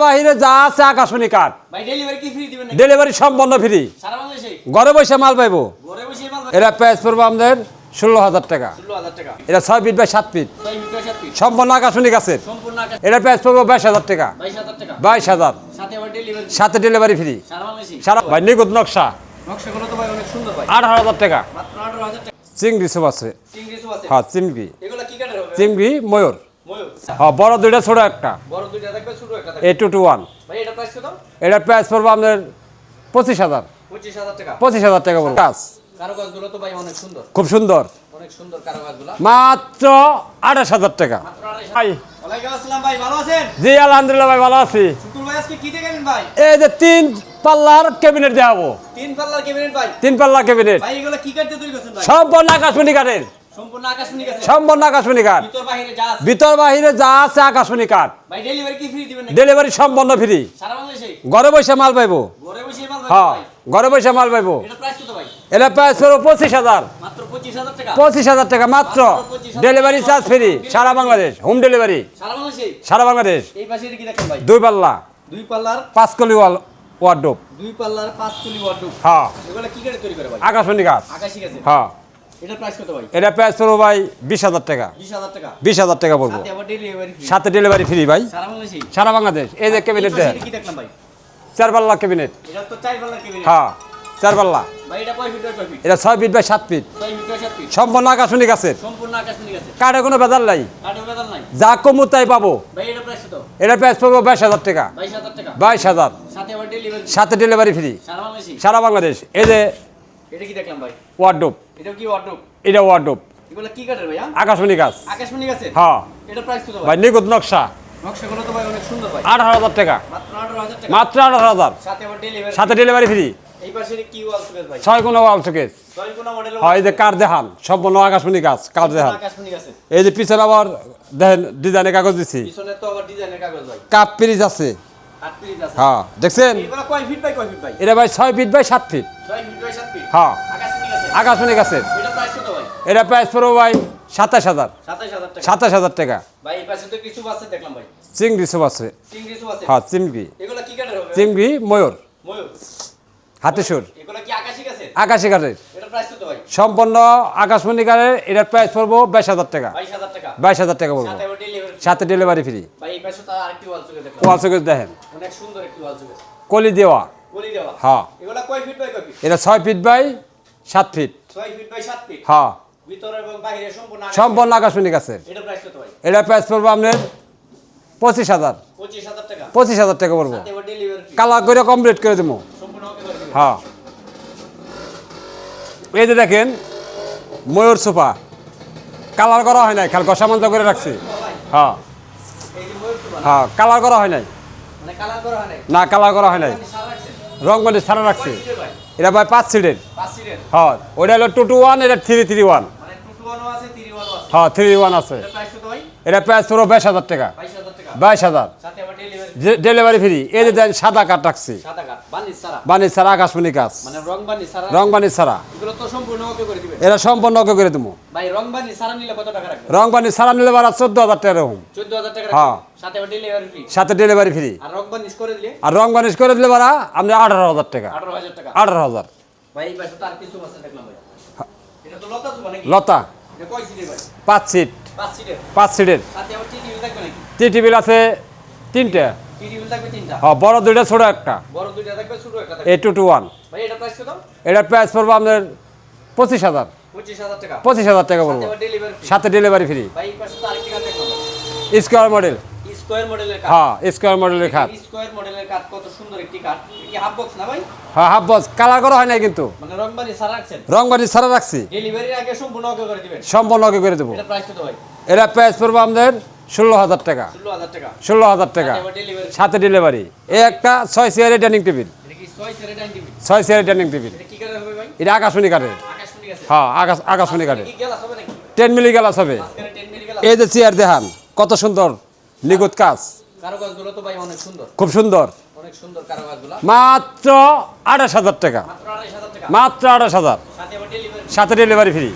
বাহিরে যা আছে আকাশমণি কাঠ। ডেলিভারি সম্পন্ন ফ্রি ঘরে বসে মাল পাইবো। এরা প্রাইস পড়ব আমাদের ষোলো হাজার টাকা। এটা ছয় ফিট বাই সাত ফিট। পিস আকাশমণি গাছের। সম্পূর্ণ এটা প্রাইস পড়ব বাইশ হাজার টাকা। বাইশ হাজার সাথে ডেলিভারি ফ্রি সারা ভাই নিগুদ নকশা। আঠারো হাজার টাকা। চিংড়ি সব আছে। হ্যাঁ চিংড়ি। চিংড়ি ময়ূর। হ্যাঁ বড় দুইটা ছোট একটা। বড় দুইটা থাকবে ছোট একটা থাকবে। এ টু টু ওয়ান ভাই এটা প্রাইস কত? এটার প্রাইস পড়ব আপনার পঁচিশ হাজার। পঁচিশ হাজার টাকা। পঁচিশ হাজার টাকা পড়ব গাছ কারুকাজগুলো তো ভাই অনেক সুন্দর। খুব সুন্দর। অনেক সুন্দর কারুকাজগুলো। মাত্র আঠাশ হাজার টাকা। ভাই। ওয়ালাইকুম আসসালাম ভাই ভালো আছেন? জি আলহামদুলিল্লাহ ভাই ভালো আছি। শুকুর ভাই আজকে কি দেখেন ভাই? এই যে তিন পাল্লার ক্যাবিনেট দেখাবো। তিন পাল্লার ক্যাবিনেট ভাই। তিন পাল্লা ক্যাবিনেট। ভাই এগুলো কি কাটতে তৈরি করছেন ভাই? সম্পূর্ণ আকাশমণি কাঠের সম্পূর্ণ আকাশমণি কাঠ। ভিতর বাহিরে যা আছে আকাশমণি কাঠ। ডেলিভারি কি ফ্রি ঘরে বসে মাল পাইবো। ঘরে বসে মাল হ্যাঁ ঘরে বসে মাল পাইবো। এটা প্রাইস কত ভাই? এটা প্রাইস পড়ব পঁচিশ হাজার। পঁচিশ হাজার টাকা? মাত্র। ডেলিভারি চার্জ ফ্রি সারা বাংলাদেশ হোম ডেলিভারি সারা বাংলাদেশ? দুই পাল্লা। দুই পাল্লার? পাঁচ কলি ওয়াল ওয়ার্ডোপ দুই পাল্লার পাঁচ কুলি ওয়ার্ডরোব হ্যাঁ। এগুলো কি কাটে তৈরি করে ভাই? আকাশমণি গাছ আকাশি গেছে হ্যাঁ। এটা প্রাইস কত ভাই? এটা প্রাইস পড়ব ভাই বিশ হাজার টাকা। বিশ হাজার টাকা। পড়ব সাথে ডেলিভারি ফ্রি ভাই। সারা বাংলাদেশ? এই যে ক্যাবিনেট চার পাল্লা ক্যাবিনেট হ্যাঁ চার পাল্লা এটা ছয় ফিট বাই সাত ফিট সম্পূর্ণ আকাশমণি গাছের। সম্পূর্ণ কাঠে কোনো বেজাল নাই। যা কমু তাই পাবো। এটা প্রাইস পড়ব বাইশ হাজার টাকা। বাইশ হাজার সাথে ডেলিভারি ফ্রি সারা বাংলাদেশ। এই যে এটা কি দেখলাম ভাই? এটা কি ওয়ার্ডরোব এটা এগুলো কি কাঠের ভাইয়া? আকাশমণি গাছ। আকাশমণি গেছে হ্যাঁ। এটা প্রাইস কত ভাই? ভাই নকশা। নকশাগুলো তো ভাই অনেক সুন্দর ভাই। আঠারো হাজার টাকা। মাত্র সাথে আবার ডেলিভারি সাথে ডেলিভারি ফ্রি এই পাশে কি ওয়াল সুকেশ ভাই? ছয় কোনো ওয়াল শোকেস ছয় কোনা মডেলের হয় এই যে কার দেখান? সম্পূর্ণ আকাশমণি গাছ কার দেখান? আকাশমণি গেছে এই যে পিছনে আবার দেখেন ডিজাইনের কাগজ দিছি। পিছনে তো আবার ডিজাইনের কাগজ ভাই। কাপ পিরিজ আছে। হ্যাঁ দেখছেন? এটা ভাই ছয় ফিট বাই সাত ফিট হ্যাঁ। আকাশমণি গেছে এটা প্রাইস কত ভাই? পড়ব ভাই সাতাশ হাজার। সাতাশ হাজার টাকা। চিংড়ি সব আছে। হ্যাঁ চিংড়ি। চিংড়ি ময়ূর। ময়ূর? হাতিসুর আকাশি কাঠের। সম্পন্ন আকাশমণি কাঠের এটার প্রাইস পড়ব বাইশ হাজার টাকা। বাইশ হাজার টাকা। পড়ব। সাথে ডেলিভারি ফ্রি ওয়াল দেখেন। কলি দেওয়া। হ্যাঁ এটা ছয় ফিট বাই সাত ফিট হ্যাঁ সম্পূর্ণ আকাশি। সম্পন্ন আকাশমণি গাছের এটা প্রাইস পড়ব আপনার পঁচিশ হাজার। পঁচিশ হাজার টাকা। পড়ব। কালার করে কমপ্লিট করে দেবো। হ্যাঁ এই যে দেখেন ময়ূর সোফা। কালার করা হয় নাই খাল কষামন্ত করে রাখছি। হ্যাঁ হ্যাঁ কালার করা হয় নাই। মানে না কালার করা হয় নাই। রং বানি সারা রাখছি। এটা ভাই পাঁচ সিটের। হ্যাঁ ওইটা হলো টু টু ওয়ান এটা থ্রি থ্রি ওয়ান হ্যাঁ থ্রি ওয়ান আছে। এটা প্রাইস পুরো বাইশ হাজার টাকা। বাইশ হাজার। ডেলিভারি ফ্রি এই যে সাদা কাঠ রাখছি। বানি ছাড়া। আকাশমণি গাছ মানে রং বানি ছাড়া। তো সম্পূর্ণ ওকে করে এরা দেবো রং বানি ছাড়া নিলে বারা চোদ্দ হাজার টাকা এরকম হ্যাঁ। সাথে ডেলিভারি ফ্রি আর রং বানিশ করে দিলে? বারা আপনি আঠারো হাজার টাকা। আঠারো হাজার তো লতা পাঁচ সিট। পাঁচ সিটের। টি টেবিল আছে তিনটে? হ্যাঁ বড় দুইটা ছোট একটা। এ টু টু ওয়ান এটা প্রাইস এটার প্রাইস পড়ব আপনার পঁচিশ হাজার। পঁচিশ হাজার টাকা। হাজার সাথে delivery free square model square মডেলের কাঠ হ্যাঁ স্কোয়ার মডেলের খাট স্কোয়ার মডেলের কাঠ কত সুন্দর একটি কাঠ কি হাফ বক্স না ভাই? হ্যাঁ হাফ বস কালার করা হয় কিন্তু। মানে রং সারা রাখছেন? রং বানি ছাড়া রাখছি। ডেলিভারির আগে সম্পূর্ণ ওকে করে দিবেন। সম্পন্ন ওকে করে দেবো। এটা প্রাইস কত ভাই? এরা প্রাইস পড়ব আমাদের ষোলো হাজার টাকা। ষোলো হাজার টাকা। সাথে ডেলিভারি এই একটা ছয় চেয়ারের ডাইনিং টেবিল ছয় চেয়ারের ডাইনিং টেবিল এটা আকাশমণি কাঠের। হ্যাঁ আকাশ আকাশমণি কাঠের। টেন মিলি গ্লাস হবে। মাঝখানে 10 মিলি গ্লাস এই যে চেয়ার দেখান কত সুন্দর নিখুঁত কাজ। খুব সুন্দর। মাত্র আঠাশ হাজার টাকা। মাত্র আঠাশ হাজার সাথে ডেলিভারি ফ্রি